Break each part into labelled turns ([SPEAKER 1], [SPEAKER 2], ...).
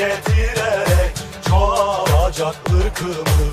[SPEAKER 1] getirerek çoğalacak ırkımız.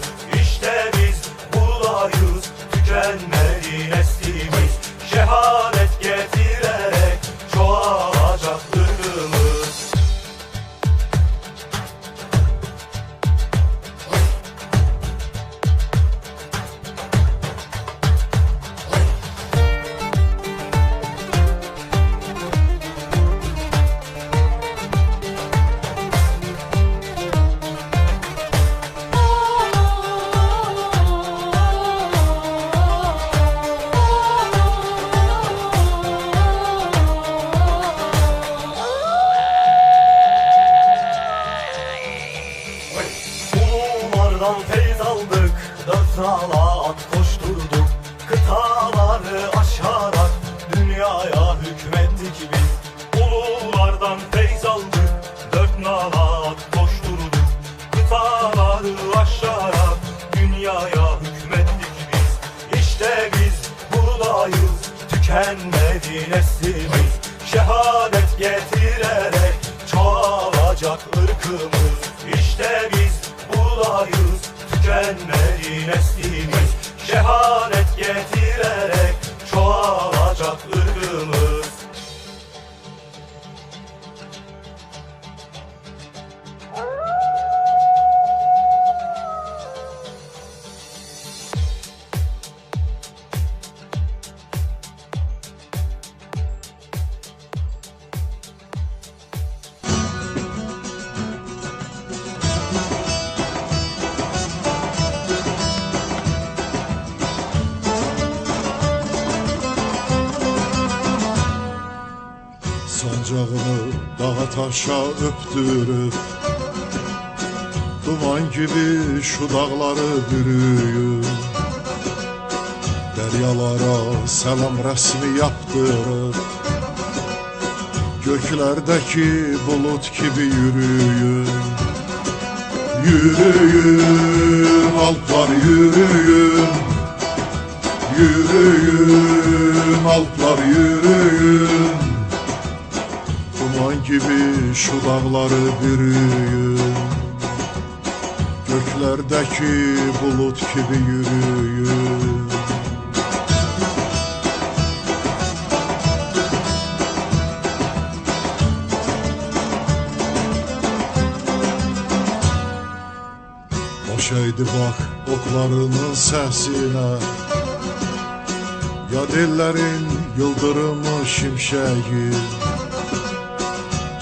[SPEAKER 1] Buradayız Tükenmedi neslimiz Şehadet getirerek Çoğalacak ırkımız
[SPEAKER 2] taşa öptürüp Duman gibi şu dağları bürüyüp Deryalara selam resmi yaptırıp Göklerdeki bulut gibi yürüyün Yürüyün alplar yürüyün Yürüyün alplar yürüyün Duman gibi şu dağları bürüyün. Göklerdeki bulut gibi yürüyün. Eğdi bak oklarının sesine. Ya dillerin yıldırımı şimşeği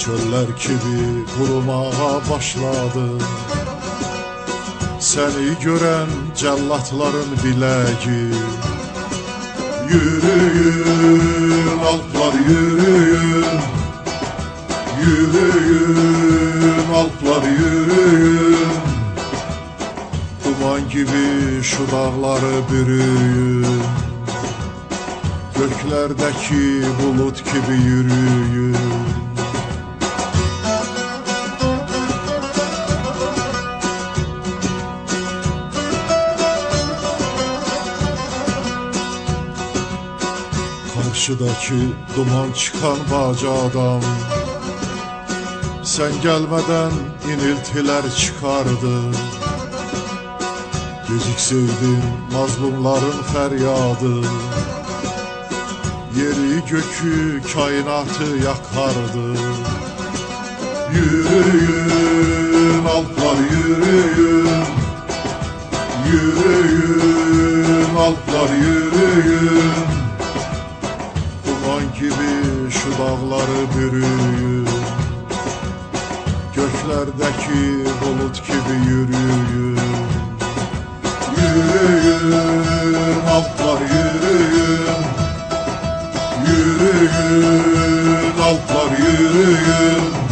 [SPEAKER 2] Çöller gibi kurumaya başladı. Seni gören cellatların bileği. Yürüyün alplar yürüyün. Yürüyün alplar yürüyün. Duman gibi şu dağları bürüyün. Göklerdeki bulut gibi yürüyün Karşıdaki duman çıkan bacadan. Sen gelmeden iniltiler çıkardı. Gecikseydim mazlumların feryadı. Yeri gökü kainatı yakardı. Yürüyün alplar yürüyün. Yürüyün alplar yürüyün bulutları bürüyür Göklerdeki bulut gibi yürüyür Yürüyün altlar yürüyün. Yürüyün altlar yürüyün.